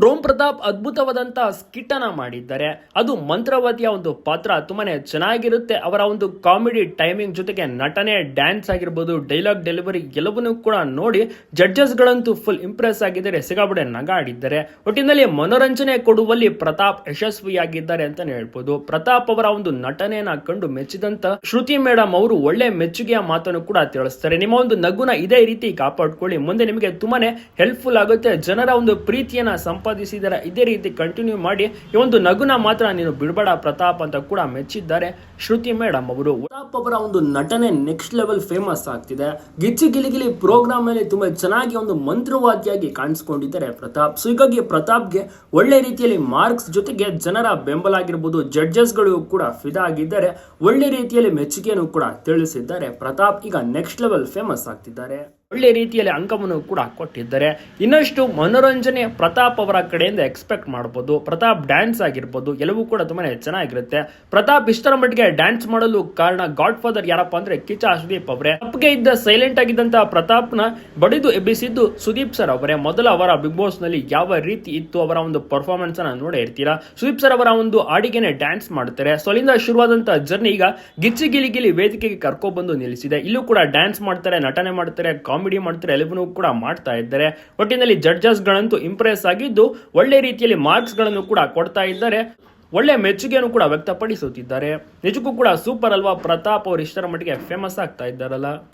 ಡ್ರೋಮ್ Pratap ಅದ್ಭುತವಾದಂತ skit ಅನ್ನ ಮಾಡಿದ್ದಾರೆ. ಅದು ಮಂತ್ರವತಿಯ ಒಂದು ಪಾತ್ರ. ತುಂಬಾನೇ ಚೆನ್ನಾಗಿರುತ್ತೆ. ಅವರ ಒಂದು ಕಾಮಿಡಿ ಟೈಮಿಂಗ್ ಜೊತೆಗೆ ನಟನೆ, ಡ್ಯಾನ್ಸ್ ಆಗಿರ್ಬೋದು, ಡೈಲಾಗ್ ಡೆಲಿವರಿ ಎಲ್ಲವನ್ನೂ ಕೂಡ ನೋಡಿ ಜಡ್ಜಸ್ ಗಳಂತೂ ಫುಲ್ ಇಂಪ್ರೆಸ್ ಆಗಿದ್ದಾರೆ. ಸಿಗಾಬಡೆ ನಗಾಡಿದ್ದಾರೆ. ಒಟ್ಟಿನಲ್ಲಿ ಮನೋರಂಜನೆ ಕೊಡುವಲ್ಲಿ ಪ್ರತಾಪ್ ಯಶಸ್ವಿಯಾಗಿದ್ದಾರೆ ಅಂತಾನೆ ಹೇಳ್ಬೋದು. ಪ್ರತಾಪ್ ಅವರ ಒಂದು ನಟನೆಯನ್ನ ಕಂಡು ಮೆಚ್ಚಿದಂತ ಶ್ರುತಿ ಮೇಡಮ್ ಅವರು ಒಳ್ಳೆ ಮೆಚ್ಚುಗೆಯ ಮಾತನ್ನು ಕೂಡ ತಿಳಿಸ್ತಾರೆ. ನಿಮ್ಮ ಒಂದು ನಗುನ ಇದೇ ರೀತಿ ಕಾಪಾಡ್ಕೊಳ್ಳಿ. ಮುಂದೆ ನಿಮಗೆ ತುಂಬಾನೇ ಹೆಲ್ಪ್ಫುಲ್ ಆಗುತ್ತೆ. ಜನರ ಒಂದು ಪ್ರೀತಿಯನ್ನ ಸಂಪಾದಿಸಿದರೆ ಇದೇ ರೀತಿ ಕಂಟಿನ್ಯೂ ಮಾಡಿ, ಈ ಒಂದು ನಗುನ ಮಾತ್ರ ನೀನು ಬಿಡಬೇಡ. ಪ್ರತಾಪ್ ಅಂತ ಕೂಡ ಮೆಚ್ಚಿದ್ದಾರೆ ಶ್ರುತಿ ಮೇಡಮ್ ಅವರು. ಪ್ರತಾಪ್ ಅವರ ಒಂದು ನಟನೆ ನೆಕ್ಸ್ಟ್ ಲೆವೆಲ್ ಫೇಮಸ್ ಆಗ್ತಿದೆ. ಗಿಚ್ಚಿ ಗಿಲಿಗಿಲಿ ಪ್ರೋಗ್ರಾಮ್ ಅಲ್ಲಿ ತುಂಬಾ ಚೆನ್ನಾಗಿ ಒಂದು ಮಂತ್ರವಾದಿಯಾಗಿ ಕಾಣಿಸ್ಕೊಂಡಿದ್ದಾರೆ ಪ್ರತಾಪ್. ಸೊ ಹೀಗಾಗಿ ಪ್ರತಾಪ್ಗೆ ಒಳ್ಳೆ ರೀತಿಯಲ್ಲಿ ಮಾರ್ಕ್ಸ್ ಜೊತೆಗೆ ಜನರ ಬೆಂಬಲ ಆಗಿರ್ಬೋದು ಜಡ್ಜಸ್ಗಳು ಕೂಡ ಫಿದಾ ಆಗಿದ್ದಾರೆ. ಒಳ್ಳೆ ರೀತಿಯಲ್ಲಿ ಮೆಚ್ಚುಗೆಯನ್ನು ಕೂಡ ತಿಳಿಸಿದ್ದಾರೆ. ಪ್ರತಾಪ್ ಈಗ ನೆಕ್ಸ್ಟ್ ಲೆವೆಲ್ ಫೇಮಸ್ ಆಗ್ತಿದ್ದಾರೆ. ಒಳ್ಳೆ ರೀತಿಯಲ್ಲಿ ಅಂಕವನ್ನು ಕೂಡ ಕೊಟ್ಟಿದ್ದಾರೆ. ಇನ್ನಷ್ಟು ಮನೋರಂಜನೆ ಪ್ರತಾಪ್ ಅವರ ಕಡೆಯಿಂದ ಎಕ್ಸ್ಪೆಕ್ಟ್ ಮಾಡಬಹುದು ಪ್ರತಾಪ್ ಡ್ಯಾನ್ಸ್ ಆಗಿರ್ಬೋದು. ಎಲ್ಲವೂ ಕೂಡ ತುಂಬಾ ಚೆನ್ನಾಗಿರುತ್ತೆ. ಪ್ರತಾಪ್ ಇಷ್ಟರ ಮಟ್ಟಿಗೆ ಡ್ಯಾನ್ಸ್ ಮಾಡಲು ಕಾರಣ ಗಾಡ್ ಫಾದರ್ ಯಾರಪ್ಪ ಅಂದ್ರೆ ಕಿಚ್ಚ ಸುದೀಪ್ ಅವರೇ. ತಪ್ಪಿಗೆ ಇದ್ದ ಸೈಲೆಂಟ್ ಆಗಿದ್ದಂತಹ ಪ್ರತಾಪ್ನ ಬಡಿದು ಎಬ್ಬಿಸಿದ್ದು ಸುದೀಪ್ ಸರ್ ಅವರೇ. ಮೊದಲ ಅವರ ಬಿಗ್ ಬಾಸ್ನಲ್ಲಿ ಯಾವ ರೀತಿ ಇತ್ತು ಅವರ ಒಂದು ಪರ್ಫಾರ್ಮೆನ್ಸ್ ಅನ್ನ ನೋಡೇ ಇರ್ತೀರಾ? ಸುದೀಪ್ ಸರ್ ಅವರ ಒಂದು ಹಾಡಿಗೆನೆ ಡ್ಯಾನ್ಸ್ ಮಾಡ್ತಾರೆ. ಸೊ ಅಲ್ಲಿಂದ ಶುರುವಾದಂತ ಜರ್ನಿ ಈಗ ಗಿಚ್ಚಿ ಗಿಲಿ ಗಿಲಿ ವೇದಿಕೆಗೆ ಕರ್ಕೊಂಡ್ಬಂದು ಬಂದು ನಿಲ್ಲಿಸಿದೆ. ಇಲ್ಲೂ ಕೂಡ ಡ್ಯಾನ್ಸ್ ಮಾಡ್ತಾರೆ, ನಟನೆ ಮಾಡ್ತಾರೆ ಮಾಡ್ತಾರೆ ಎಲ್ಲವನ್ನೂ ಕೂಡ ಮಾಡ್ತಾ ಇದ್ದಾರೆ. ಒಟ್ಟಿನಲ್ಲಿ ಜಡ್ಜಸ್ ಗಳಂತೂ ಇಂಪ್ರೆಸ್ ಆಗಿದ್ದು, ಒಳ್ಳೆ ರೀತಿಯಲ್ಲಿ ಮಾರ್ಕ್ಸ್ಗಳನ್ನು ಕೂಡ ಕೊಡ್ತಾ ಇದ್ದಾರೆ. ಒಳ್ಳೆ ಮೆಚ್ಚುಗೆಯನ್ನು ಕೂಡ ವ್ಯಕ್ತಪಡಿಸುತ್ತಿದ್ದಾರೆ. ನಿಜಕ್ಕೂ ಕೂಡ ಸೂಪರ್ ಅಲ್ವಾ ಪ್ರತಾಪ್ ಅವರು ಇಷ್ಟರ ಮಟ್ಟಿಗೆ ಫೇಮಸ್ ಆಗ್ತಾ ಇದ್ದಾರಲ್ಲ?